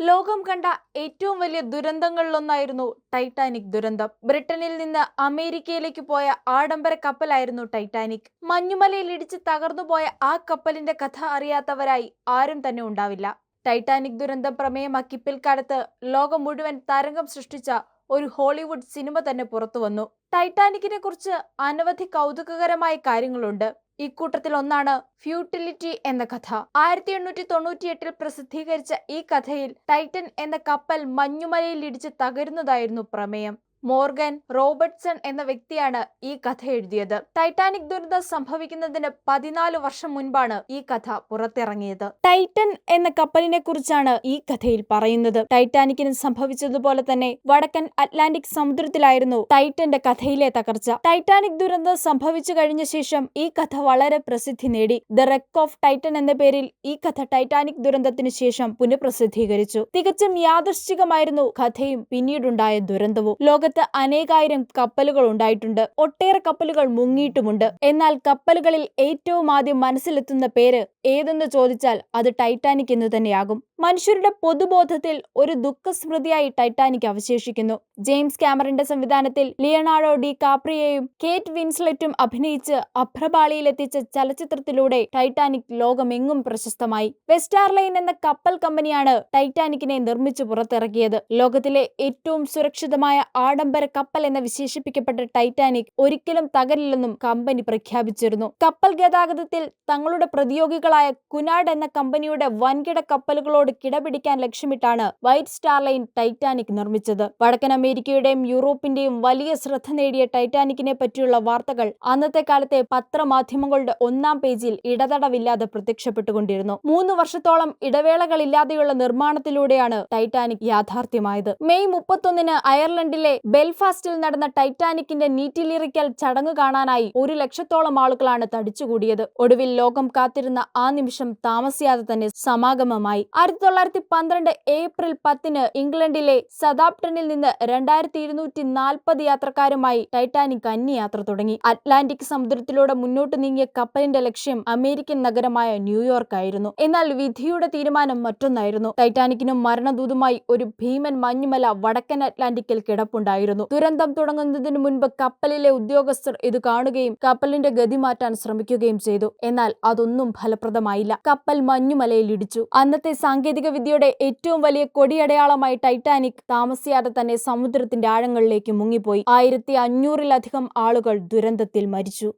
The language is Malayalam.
ലോകം കണ്ട ഏറ്റവും വലിയ ദുരന്തങ്ങളിലൊന്നായിരുന്നു ടൈറ്റാനിക് ദുരന്തം. ബ്രിട്ടനിൽ നിന്ന് അമേരിക്കയിലേക്ക് പോയ ആഡംബര കപ്പലായിരുന്നു ടൈറ്റാനിക്. മഞ്ഞുമലയിൽ ഇടിച്ച് തകർന്നുപോയ ആ കപ്പലിന്റെ കഥ അറിയാത്തവരായി ആരും തന്നെ ഉണ്ടാവില്ല. ടൈറ്റാനിക് ദുരന്തം പ്രമേയമാക്കി പിൽക്കാലത്ത് ലോകം മുഴുവൻ തരംഗം സൃഷ്ടിച്ച ഒരു ഹോളിവുഡ് സിനിമ തന്നെ പുറത്തു വന്നു. ടൈറ്റാനിക്കിനെ കുറിച്ച് അനവധി കൗതുകകരമായ കാര്യങ്ങളുണ്ട്. ഇക്കൂട്ടത്തിൽ ഒന്നാണ് ഫ്യൂട്ടിലിറ്റി എന്ന കഥ. ആയിരത്തി എണ്ണൂറ്റി തൊണ്ണൂറ്റിയെട്ടിൽ പ്രസിദ്ധീകരിച്ച ഈ കഥയിൽ ടൈറ്റൻ എന്ന കപ്പൽ മഞ്ഞുമലയിൽ ഇടിച്ച് തകരുന്നതായിരുന്നു പ്രമേയം. മോർഗൻ റോബർട്ട്സൺ എന്ന വ്യക്തിയാണ് ഈ കഥ എഴുതിയത്. ടൈറ്റാനിക് ദുരന്തം സംഭവിക്കുന്നതിന് പതിനാല് വർഷം മുൻപാണ് ഈ കഥ പുറത്തിറങ്ങിയത്. ടൈറ്റൻ എന്ന കപ്പലിനെ കുറിച്ചാണ് ഈ കഥയിൽ പറയുന്നത്. ടൈറ്റാനിക്കിന് സംഭവിച്ചതുപോലെ തന്നെ വടക്കൻ അറ്റ്ലാന്റിക് സമുദ്രത്തിലായിരുന്നു ടൈറ്റന്റെ കഥയിലെ തകർച്ച. ടൈറ്റാനിക് ദുരന്തം സംഭവിച്ചു കഴിഞ്ഞ ശേഷം ഈ കഥ വളരെ പ്രസിദ്ധി നേടി. ദ റെക്ക് ഓഫ് ടൈറ്റൻ എന്ന പേരിൽ ഈ കഥ ടൈറ്റാനിക് ദുരന്തത്തിന് ശേഷം പുനഃപ്രസിദ്ധീകരിച്ചു. തികച്ചും യാദൃശ്ചികമായിരുന്നു കഥയും പിന്നീടുണ്ടായ ദുരന്തവും. ലോകത്ത് അനേകായിരം കപ്പലുകൾ ഉണ്ടായിട്ടുണ്ട്. ഒട്ടേറെ കപ്പലുകൾ മുങ്ങിയിട്ടുമുണ്ട്. എന്നാൽ കപ്പലുകളിൽ ഏറ്റവും ആദ്യം മനസ്സിലെത്തുന്ന പേര് ഏതെന്ന് ചോദിച്ചാൽ അത് ടൈറ്റാനിക് എന്ന് തന്നെയാകും. മനുഷ്യരുടെ പൊതുബോധത്തിൽ ഒരു ദുഃഖസ്മൃതിയായി ടൈറ്റാനിക് അവശേഷിക്കുന്നു. ജെയിംസ് ക്യാമറിന്റെ സംവിധാനത്തിൽ ലിയനാർഡോ ഡി കാപ്രിയയും കേറ്റ് വിൻസ്ലെറ്റും അഭിനയിച്ച് അഭ്രപാളിയിലെത്തിച്ച ചലച്ചിത്രത്തിലൂടെ ടൈറ്റാനിക് ലോകമെങ്ങും പ്രശസ്തമായി. വെസ്റ്റാർ ലൈൻ എന്ന കപ്പൽ കമ്പനിയാണ് ടൈറ്റാനിക്കിനെ നിർമ്മിച്ചു പുറത്തിറക്കിയത്. ലോകത്തിലെ ഏറ്റവും സുരക്ഷിതമായ ആഡംബര കപ്പൽ എന്ന് വിശേഷിപ്പിക്കപ്പെട്ട ടൈറ്റാനിക് ഒരിക്കലും തകരില്ലെന്നും കമ്പനി പ്രഖ്യാപിച്ചിരുന്നു. കപ്പൽ ഗതാഗതത്തിൽ തങ്ങളുടെ പ്രതിയോഗികളായ കുനാഡ് എന്ന കമ്പനിയുടെ വൻകിട കപ്പലുകളോട് കിടപിടിക്കാൻ ലക്ഷ്യമിട്ടാണ് വൈറ്റ് സ്റ്റാർ ലൈൻ ടൈറ്റാനിക് നിർമ്മിച്ചത്. വടക്കൻ അമേരിക്കയുടെയും യൂറോപ്പിന്റെയും വലിയ ശ്രദ്ധ നേടിയ ടൈറ്റാനിക്കിനെ പറ്റിയുള്ള വാർത്തകൾ അന്നത്തെ കാലത്തെ പത്രമാധ്യമങ്ങളുടെ ഒന്നാം പേജിൽ ഇടതടവില്ലാതെ പ്രത്യക്ഷപ്പെട്ടുകൊണ്ടിരുന്നു. മൂന്ന് വർഷത്തോളം ഇടവേളകളില്ലാതെയുള്ള നിർമ്മാണത്തിലൂടെയാണ് ടൈറ്റാനിക് യാഥാർത്ഥ്യമായത്. മെയ് മുപ്പത്തൊന്നിന് അയർലൻഡിലെ ബെൽഫാസ്റ്റിൽ നടന്ന ടൈറ്റാനിക്കിന്റെ നീറ്റിലിറിക്കൽ ചടങ്ങ് കാണാനായി ഒരു ലക്ഷത്തോളം ആളുകളാണ് തടിച്ചുകൂടിയത്. ഒടുവിൽ ലോകം കാത്തിരുന്ന ആ നിമിഷം താമസിയാതെ തന്നെ സമാഗമമായി. ആയിരത്തി തൊള്ളായിരത്തി പന്ത്രണ്ട് ഏപ്രിൽ പത്തിന് ഇംഗ്ലണ്ടിലെ സദാപ്ടണിൽ നിന്ന് രണ്ടായിരത്തി ഇരുന്നൂറ്റി നാൽപ്പത് യാത്രക്കാരുമായി ടൈറ്റാനിക് അന്യയാത്ര തുടങ്ങി. അറ്റ്ലാന്റിക് സമുദ്രത്തിലൂടെ മുന്നോട്ട് നീങ്ങിയ കപ്പലിന്റെ ലക്ഷ്യം അമേരിക്കൻ നഗരമായ ന്യൂയോർക്ക് ആയിരുന്നു എന്നാൽ വിധിയുടെ തീരുമാനം മറ്റൊന്നായിരുന്നു. ടൈറ്റാനിക്കിനും മരണദൂതുമായി ഒരു ഭീമൻ മഞ്ഞുമല വടക്കൻ അറ്റ്ലാന്റിക്കിൽ കിടപ്പുണ്ടായിരുന്നു. ദുരന്തം തുടങ്ങുന്നതിന് മുൻപ് കപ്പലിലെ ഉദ്യോഗസ്ഥർ ഇത് കാണുകയും കപ്പലിന്റെ ഗതി മാറ്റാൻ ശ്രമിക്കുകയും ചെയ്തു. എന്നാൽ അതൊന്നും ഫലപ്രദമായില്ല. കപ്പൽ മഞ്ഞുമലയിൽ ഇടിച്ചു. അന്നത്തെ സാങ്കേതിക വിദ്യയുടെ ഏറ്റവും വലിയ കൊടിയടയാളമായി ടൈറ്റാനിക് താമസിയാതെ തന്നെ സമുദ്രത്തിന്റെ ആഴങ്ങളിലേക്ക് മുങ്ങിപ്പോയി. ആയിരത്തി അഞ്ഞൂറിലധികം ആളുകൾ ദുരന്തത്തിൽ മരിച്ചു.